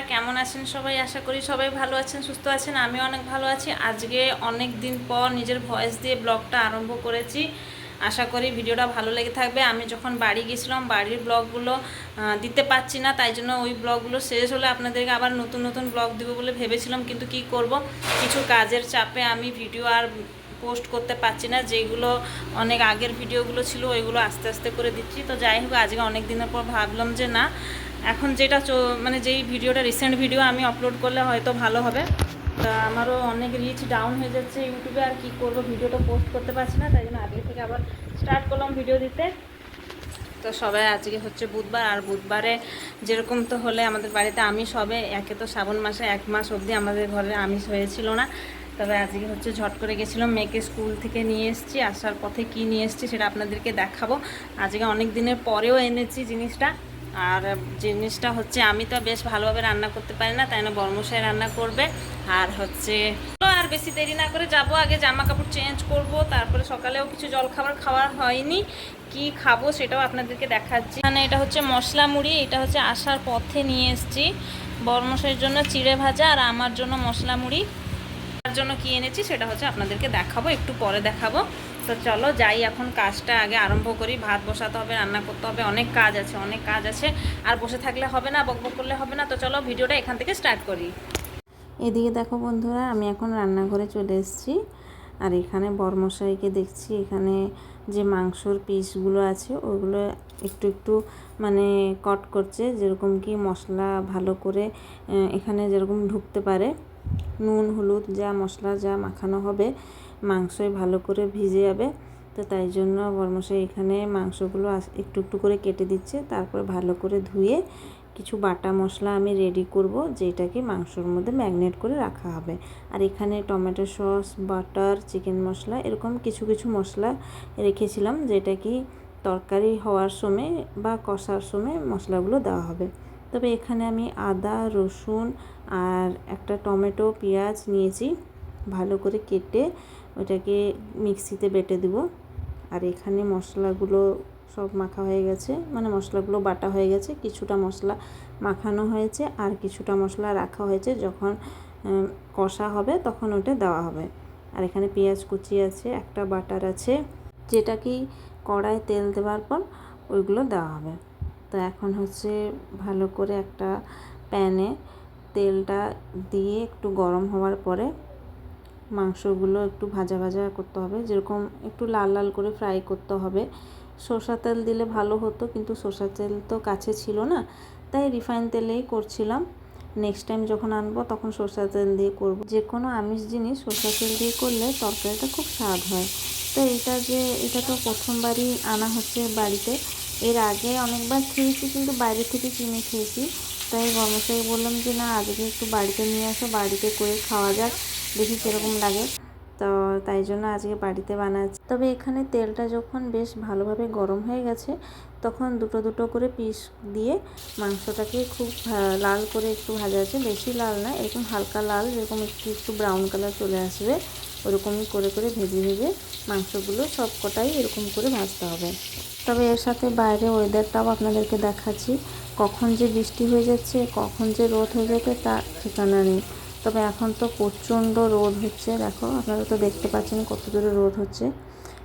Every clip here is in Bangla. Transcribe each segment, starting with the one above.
আছেন সবাই? আশা করি সবাই ভালো আছেন, সুস্থ আছেন আমি অনেক ভালো আছি। আজকে অনেক দিন পর নিজের ভয়েস দিয়ে ব্লগটা আরম্ভ করেছি। আশা করি ভিডিওটা ভালো লেগে থাকবে। আমি যখন বাড়ি গেছিলাম, বাড়ির ব্লগগুলো দিতে পারছি না, তাই জন্য ওই ব্লগগুলো শেষ হলে আপনাদেরকে আবার নতুন নতুন ব্লগ দেবো বলে ভেবেছিলাম, কিন্তু কি করব? কিছু কাজের চাপে আমি ভিডিও আর পোস্ট করতে পারছি না, যেগুলো অনেক আগের ভিডিওগুলো ছিল ওইগুলো আস্তে আস্তে করে দিচ্ছি। তো যাই হোক, আজকে অনেক দিনের পর ভাবলাম যে না, এখন যেটা মানে যেই ভিডিওটা রিসেন্ট ভিডিও আমি আপলোড করলে হয়তো ভালো হবে। তা আমারও অনেক রিচ ডাউন হয়ে যাচ্ছে ইউটিউবে, আর কি করব, ভিডিওটা পোস্ট করতে পারছি না, তাই জন্য আগে থেকে আবার স্টার্ট করলাম ভিডিও দিতে। তো সবাই আজকে হচ্ছে বুধবার, আর বুধবারে যেরকম তো হলে আমাদের বাড়িতে আমি সবে একে তো শ্রাবণ মাসে এক মাস অবধি আমাদের ঘরে আমিষ হয়েছিল না। তবে আজকে হচ্ছে ঝট করে গেছিলাম মেয়েকে স্কুল থেকে নিয়ে এসেছি, আসার পথে কি নিয়ে এসেছি সেটা আপনাদেরকে দেখাবো। আজকে অনেক দিনের পরেও এনেছি জিনিসটা, আর জিনিসটা হচ্ছে আমি তো বেশ ভালোভাবে রান্না করতে পারি না, তাই না? বর্মশাই রান্না করবে, আর হচ্ছে আর বেশি দেরি না করে যাব, আগে জামা কাপড় চেঞ্জ করব, তারপরে সকালেও কিছু জল খাবার খাওয়া হয়নি, কি খাব সেটাও আপনাদেরকে দেখাচ্ছি। মানে এটা হচ্ছে মশলা মুড়ি, এটা হচ্ছে আসার পথে নিয়ে এসেছি, বর্মশাইয়ের জন্য চিড়ে ভাজা আর আমার জন্য মশলা মুড়ি। তার জন্য কি এনেছি সেটা হচ্ছে আপনাদেরকে দেখাবো, একটু পরে দেখাবো। তো চলো যাই, এখন কাজটা আগে আরম্ভ করি। ভাত বসাতে হবে, রান্না করতে হবে, অনেক কাজ আছে, অনেক কাজ আছে। আর বসে থাকলে হবে না, বকবক করলে হবে না। তো চলো ভিডিওটা এখান থেকে স্টার্ট করি। এদিকে দেখো বন্ধুরা, আমি এখন রান্নাঘরে চলে এসেছি। আর এখানে বরমশাইকে দেখছি, এখানে যে মাংসর পিসগুলো আছে, ওগুলো একটু একটু মানে কট করছে, যেরকম কি মশলা ভালো করে এখানে যেরকম ঢুকতে পারে। নুন, হলুদ, যা মশলা, যা মাখানো হবে, মাংসই ভালো করে ভিজে যাবে। তো তাই জন্য বরমশাই এখানে মাংসগুলো একটু একটু করে কেটে দিচ্ছে। তারপরে ভালো করে ধুয়ে কিছু বাটা মশলা আমি রেডি করব, যেটাকে মাংসর মধ্যে ম্যাগনেট করে রাখা হবে। আর এখানে tomato sauce butter chicken masala, এরকম কিছু কিছু মশলা রেখেছিলাম, যেটা কি তরকারি হওয়ার সময় বা কষার সময় মশলাগুলো দেওয়া হবে। তবে এখানে আমি আদা, রসুন আর একটা টমেটো, পেঁয়াজ নিয়েছি। ভালো করে কেটে ওটাকে মিক্সিতে বেটে দেবো। আর এখানে মশলাগুলো সব মাখা হয়ে গেছে। মানে মশলাগুলো বাটা হয়ে গেছে। কিছুটা মশলা মাখানো হয়েছে আর কিছুটা মশলা রাখা হয়েছে। যখন কষা হবে তখন ওটা দেওয়া হবে। আর এখানে পেঁয়াজ কুচি আছে, একটা বাটার আছে। যেটা কি কড়ায় তেল দেওয়ার পর ওইগুলো দেওয়া হবে। তো এখন হচ্ছে ভালো করে একটা প্যানে তেলটা দিয়ে একটু গরম হওয়ার পরে মাংসগুলো একটু ভাজা ভাজা করতে হবে। যেরকম একটু লাল লাল করে ফ্রাই করতে হবে। সর্ষা তেল দিলে ভালো হতো, কিন্তু সর্ষা তেল তো কাছে ছিল না, তাই রিফাইন তেলেই করছিলাম। নেক্সট টাইম যখন আনব তখন সর্ষা তেল দিয়ে করব। যে কোনো আমিষ জিনিস সর্ষা তেল দিয়ে করলে তরকারিটা খুব স্বাদ হয়। তো এটা যে, এটা তো প্রথমবারই আনা হচ্ছে বাড়িতে। এর আগে অনেকবার খেয়েছি, কিন্তু বাইরে থেকে কিনে খেয়েছি। তাই গরমশাই বললাম যে, না, আজকে একটু বাড়িতে নিয়ে আসো, বাড়িতে করে খাওয়া যাক, দেখি কীরকম লাগে। তো তাই জন্য আজকে বাড়িতে বানাচ্ছি। তবে এখানে তেলটা যখন বেশ ভালোভাবে গরম হয়ে গেছে, তখন দুটো দুটো করে পিস দিয়ে মাংসটাকে খুব লাল করে একটু ভাজা আছে, বেশি লাল না, এরকম হালকা লাল, যেরকম একটু একটু ব্রাউন কালার চলে আসবে। ওরকমই করে করে ভেজে ভেজে মাংসগুলো সব কটাই এরকম করে ভাজতে হবে। তবে এর সাথে বাইরে ওয়েদারটাও আপনাদেরকে দেখাচ্ছি। কখন যে বৃষ্টি হয়ে যাচ্ছে, কখন যে রোদ হয়ে যাবে তার ঠিকানা নেই। তবে এখন তো প্রচণ্ড রোদ হচ্ছে, দেখো আপনারা তো দেখতে পাচ্ছেন কত দূরে রোদ হচ্ছে।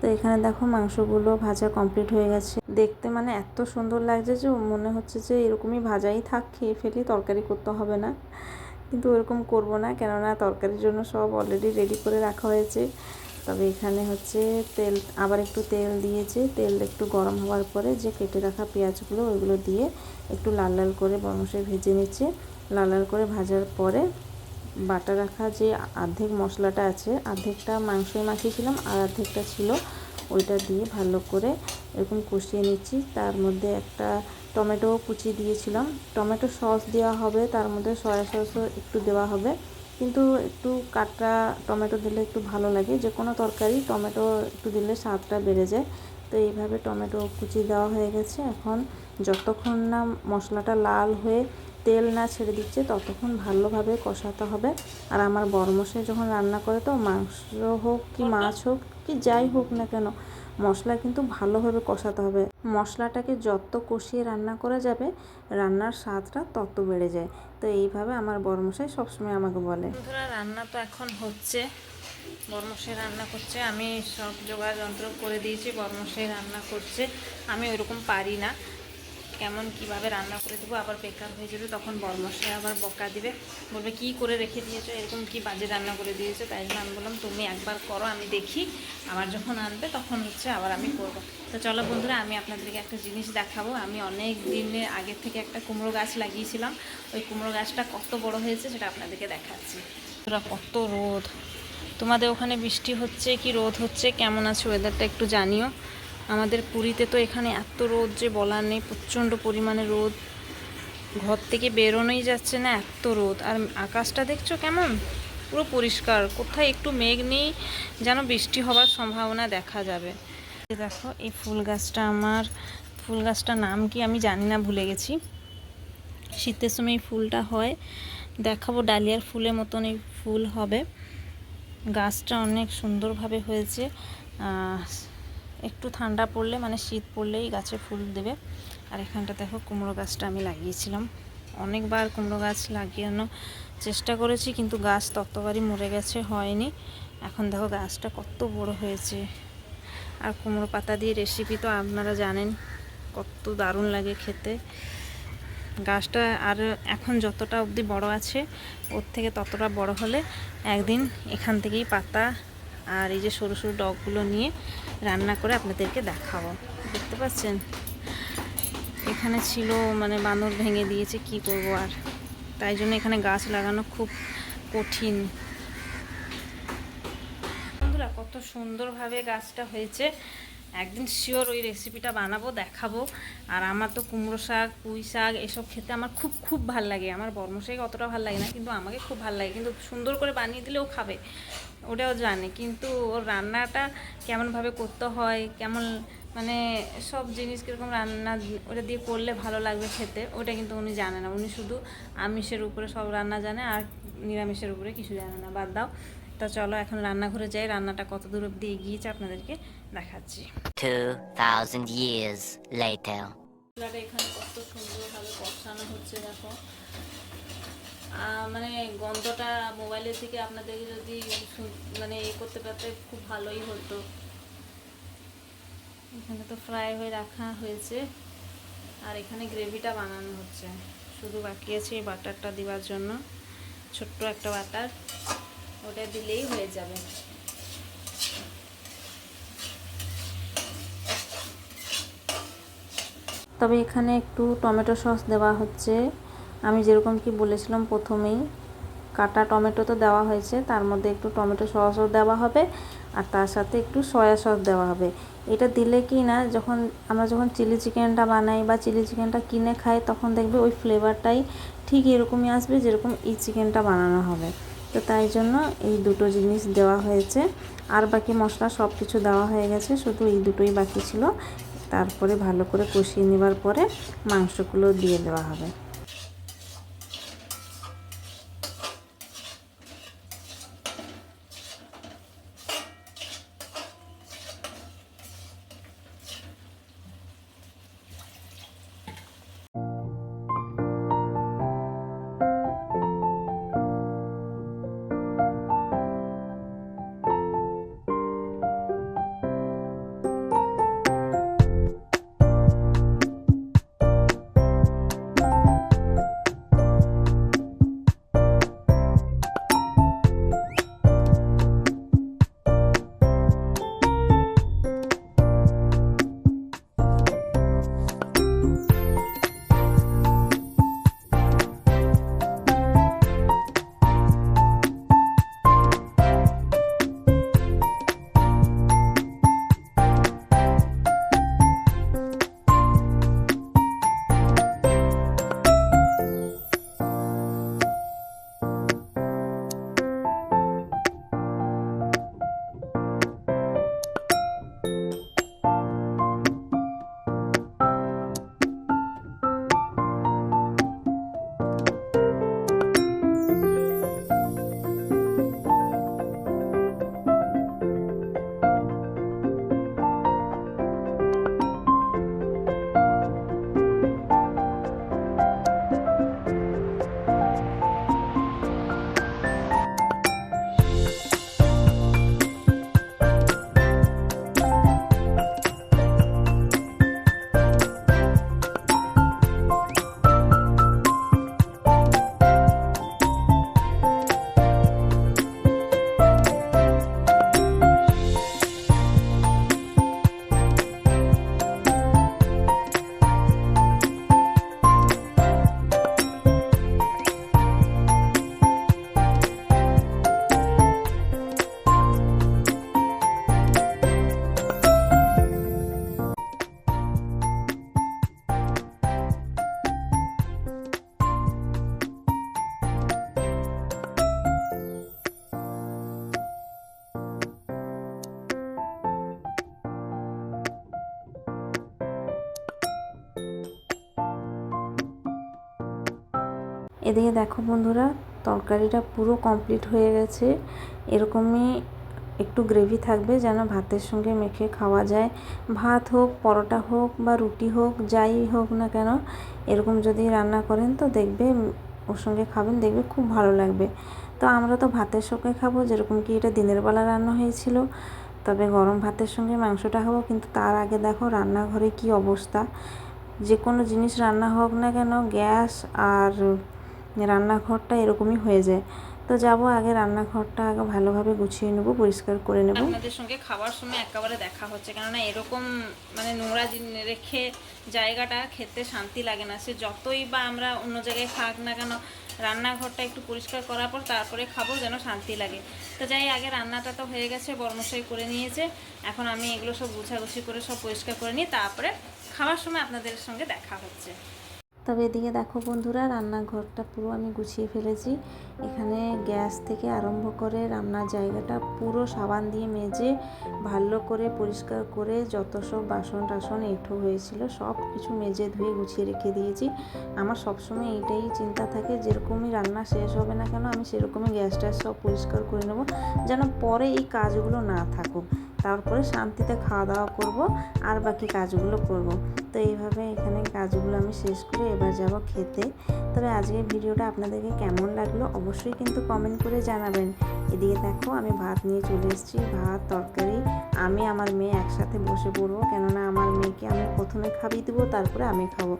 তো এখানে দেখো মাংসগুলো ভাজা কমপ্লিট হয়ে গেছে। দেখতে মানে এত সুন্দর লাগছে যে মনে হচ্ছে যে এরকমই ভাজাই থাক, খেয়ে ফেলি তরকারি করতে হবে না। কিন্তু ওরকম করব না। কেননা তরকারির জন্য সব অলরেডি রেডি করে রাখা হয়েছে। তবে এখানে হচ্ছে তেল, আবার একটু তেল দিয়েছে। তেল একটু গরম হওয়ার পরে যে কেটে রাখা পেঁয়াজগুলো, ওইগুলো দিয়ে একটু লাল লাল করে বরমশাই ভেজে নিচ্ছে। লাল লাল করে ভাজার পরে বাটা রাখা যে অর্ধেক মশলাটা আছে অর্ধেকটা মাংসই মাখিয়েছিলাম আর অর্ধেকটা ছিল, ওইটা দিয়ে ভালো করে এরকম কষিয়ে নিচ্ছি। তার মধ্যে একটা টমেটো কুচি দিয়েছিলাম। টমেটো সস দেওয়া হবে তার মধ্যে সয়া সসও একটু দেওয়া হবে। কিন্তু একটু কাটা টমেটো দিলে একটু ভালো লাগে। যে কোনো তরকারি টমেটো একটু দিলে স্বাদটা বেড়ে যায়। তো এইভাবে টমেটো কুচি দেওয়া হয়ে গেছে। এখন যতক্ষণ না মশলাটা লাল হয়ে তেল না ছেড়ে দিচ্ছে ততক্ষণ ভালোভাবে কষাতে হবে। আর আমার বরমশাই যখন রান্না করে তো মাংস হোক কি মাছ হোক কি যাই হোক না কেন মশলা কিন্তু ভালোভাবে কষাতে হবে। মশলাটাকে যত কষিয়ে রান্না করা যাবে, রান্নার স্বাদটা তত বেড়ে যায়। তো এইভাবে আমার বরমশাই সবসময় আমাকে বলে। রান্না তো এখন হচ্ছে। বরমশাই রান্না করছে। আমি সব জোগাড় যন্ত্র করে দিয়েছি, বরমশাই রান্না করছে। আমি ওরকম পারি না। কেমন কীভাবে রান্না করে দেবো আবার বেকার হয়ে যাবে তখন বর্মশাই আবার বকা দিবে। বলবে কি করে রেখে দিয়েছ? এরকম কি বাজে রান্না করে দিয়েছ? তাই জন্য আমি বললাম তুমি একবার করো আমি দেখি। আবার যখন আনবে তখন হচ্ছে আবার আমি করব। তো চলো বন্ধুরা আমি আপনাদেরকে একটা জিনিস দেখাবো। আমি অনেক দিনের আগের থেকে একটা কুমড়ো গাছ লাগিয়েছিলাম। ওই কুমড়ো গাছটা কত বড় হয়েছে সেটা আপনাদেরকে দেখাচ্ছি। বন্ধুরা, কত রোদ। তোমাদের ওখানে বৃষ্টি হচ্ছে কি রোদ হচ্ছে? কেমন আছে ওয়েদারটা একটু জানিও। আমাদের পুরীতে তো এখানে এত রোদ যে বলার নেই, প্রচণ্ড পরিমাণে রোদ। ঘর থেকে বেরোনোই যাচ্ছে না, এত রোদ। আর আকাশটা দেখছ কেমন? পুরো পরিষ্কার। কোথায় একটু মেঘ নেই, যেন বৃষ্টি হওয়ার সম্ভাবনা দেখা যাবে। দেখো, এই ফুল গাছটা আমার। ফুল গাছটার নাম কি আমি জানি না, ভুলে গেছি। শীতের সময় ফুলটা হয়। দেখাবো ডালিয়ার ফুলের মতন এই ফুল হবে। গাছটা অনেক সুন্দরভাবে হয়েছে। একটু ঠান্ডা পড়লে মানে শীত পড়লেই গাছে ফুল দেবে। আর এখানটা দেখো, কুমড়ো গাছটা আমি লাগিয়েছিলাম। অনেকবার কুমড়ো গাছ লাগিয়ানো চেষ্টা করেছি, কিন্তু গাছ ততবারই মরে গেছে, হয়নি। এখন দেখো গাছটা কত বড় হয়েছে। আর কুমড়ো পাতা দিয়ে রেসিপি তো আপনারা জানেন, কত দারুণ লাগে খেতে। গাছটা আর এখন যতটা অবধি বড় আছে, ওর থেকে ততটা বড় হলে একদিন এখান থেকেই পাতা আর এই যে সরু সরু ডগগুলো নিয়ে রান্না করে আপনাদেরকে দেখাবো। দেখতে পাচ্ছেন? এখানে ছিল মানে বানর ভেঙে দিয়েছে, কি করব আর? তাই জন্য এখানে গাছ লাগানো খুব কঠিন। বন্ধুরা, কত সুন্দরভাবে গাছটা হয়েছে। একদিন শিওর ওই রেসিপিটা বানাবো, দেখাবো। আর আমার তো কুমড়ো শাক, পুঁই শাক এসব খেতে আমার খুব খুব ভালো লাগে। আমার বর্মশাইকে অতটা ভালো লাগে না, কিন্তু আমাকে খুব ভালো লাগে। কিন্তু সুন্দর করে বানিয়ে দিলেও খাবে। ওটাও জানে কিন্তু ওর রান্নাটা কেমনভাবে করতে হয় কেমন মানে সব জিনিস কীরকম রান্না ওটা দিয়ে করলে ভালো লাগবে খেতে ওটা কিন্তু উনি জানে না। উনি শুধু আমিষের উপরে সব রান্না জানে আর নিরামিষের উপরে কিছু জানে না। বাদ দাও। তা চলো এখন রান্নাঘরে যাই রান্নাটা কত দূর অব্দি এগিয়েছে আপনাদেরকে দেখাচ্ছি। 2,000 years later. মশলাটা এখানে কত সুন্দরভাবে কষানো হচ্ছে দেখো। মানে গন্ধটা মোবাইলের থেকে আপনাদেরকে যদি মানে এ করতে পারতে খুব ভালোই হতো। এখানে তো ফ্রাই হয়ে রাখা হয়েছে। আর এখানে গ্রেভিটা বানানো হচ্ছে। শুধু বাকি আছে এই বাটারটা দেওয়ার জন্য। ছোট্ট একটা বাটার ওটা দিলেই হয়ে যাবে। তবে এখানে একটু টমেটো সস দেওয়া হচ্ছে। আমি যেরকম কি বলেছিলাম প্রথমেই, কাটা টমেটো তো দেওয়া হয়েছে, তার মধ্যে একটু টমেটো সসও দেওয়া হবে, আর তার সাথে একটু সয়া সস দেওয়া হবে। এটা দিলে কি না, যখন আমরা যখন চিলি চিকেনটা বানাই বা চিলি চিকেনটা কিনে খাই, তখন দেখবে ওই ফ্লেভারটাই ঠিক এরকমই আসবে যেরকম এই চিকেনটা বানানো হবে। তো তাই জন্য এই দুটো জিনিস দেওয়া হয়েছে। আর বাকি মশলা সব কিছু দেওয়া হয়ে গেছে, শুধু এই দুটোই বাকি ছিল। তারপরে ভালো করে কষিয়ে নেবার পরে মাংসগুলো দিয়ে দেওয়া হবে। এদিকে দেখো বন্ধুরা, তরকারিটা পুরো কমপ্লিট হয়ে গেছে। এরকমই একটু গ্রেভি থাকবে যেন ভাতের সঙ্গে মেখে খাওয়া যায়। ভাত হোক, পরোটা হোক বা রুটি হোক, যাই হোক না কেন, এরকম যদি রান্না করেন তো দেখবে ওর সঙ্গে খাবেন, দেখবে খুব ভালো লাগবে। তো আমরা তো ভাতের সঙ্গে খাব, যেরকম কি এটা দিনের বেলা রান্না হয়েছিল। তবে গরম ভাতের সঙ্গে মাংসটা খাব, কিন্তু তার আগে দেখো রান্নাঘরে কি অবস্থা। যে কোনো জিনিস রান্না হোক না কেন, গ্যাস আর রান্নাঘরটা এরকমই হয়ে যায়। তো যাব আগে রান্নাঘরটা আগে ভালোভাবে গুছিয়ে নেব, পরিষ্কার করে নেব। আপনাদের সঙ্গে খাওয়ার সময় একেবারে দেখা হচ্ছে, কেননা এরকম মানে নোংরা রেখে জায়গাটা খেতে শান্তি লাগে না। সে যতই বা আমরা অন্য জায়গায় খাক না কেন, রান্নাঘরটা একটু পরিষ্কার করার পর তারপরে খাব যেন শান্তি লাগে। তো যাই, আগে রান্নাটা তো হয়ে গেছে, বর্মশাই করে নিয়েছে। এখন আমি এগুলো সব গুছাগুছি করে সব পরিষ্কার করে নিই, তারপরে খাওয়ার সময় আপনাদের সঙ্গে দেখা হচ্ছে। তবে এদিকে দেখো বন্ধুরা, রান্নাঘরটা পুরো আমি গুছিয়ে ফেলেছি। এখানে গ্যাস থেকে আরম্ভ করে রান্নার জায়গাটা পুরো সাবান দিয়ে মেজে, ভালো করে পরিষ্কার করে যত সব বাসন টাসন, এঁঠো হয়েছিল, সব কিছু মেজে ধুয়ে গুছিয়ে রেখে দিয়েছি। আমার সবসময় এইটাই চিন্তা থাকে, যেরকমই রান্না শেষ হবে না কেন, আমি সেরকমই গ্যাস ট্যাস সব পরিষ্কার করে নেব, যেন পরে এই কাজগুলো না থাকুক। তারপরে শান্তিতে খাওয়া দাওয়া করব, আর বাকি কাজগুলো করব। তো এইভাবে এখানে কাজগুলো আমি শেষ করে এবার যাব খেতে। তবে আজকের ভিডিওটা আপনাদেরকে কেমন লাগল অবশ্যই কিন্তু কমেন্ট করে জানাবেন। এদিকে দেখো আমি ভাত নিয়ে চলে এসেছি, ভাত, তরকারি। আমি, আমার মেয়ে একসাথে বসে পড়ব, কেননা আমার মেয়েকে আমি প্রথমে খাবিয়ে দেবো, তারপরে আমি খাব।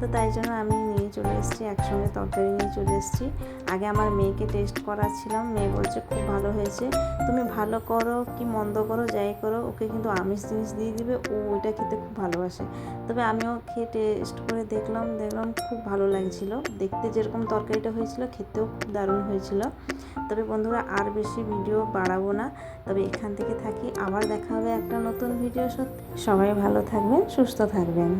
তো তাই জন্য আমি নিয়ে চলে এসেছি, একসঙ্গে তরকারি নিয়ে চলে এসেছি। আগে আমার মেয়েকে টেস্ট করাচ্ছিলাম, মেয়ে বলছে খুব ভালো হয়েছে। তুমি ভালো করো কি মন্দ করো, যাই করো, ওকে কিন্তু আমিষ জিনিস দিয়ে দিবে, ও ওইটা খেতে খুব ভালোবাসে। তবে আমিও খেয়ে টেস্ট করে দেখলাম দেখলাম খুব ভালো লাগছিল। দেখতে যেরকম তরকারিটা হয়েছিল, খেতেও খুব দারুণ হয়েছিল। তবে বন্ধুরা আর বেশি ভিডিও বাড়াবো না। তবে এখান থেকে থাকি, আবার দেখা হবে একটা নতুন ভিডিও সত্যি সবাই ভালো থাকবেন, সুস্থ থাকবেন।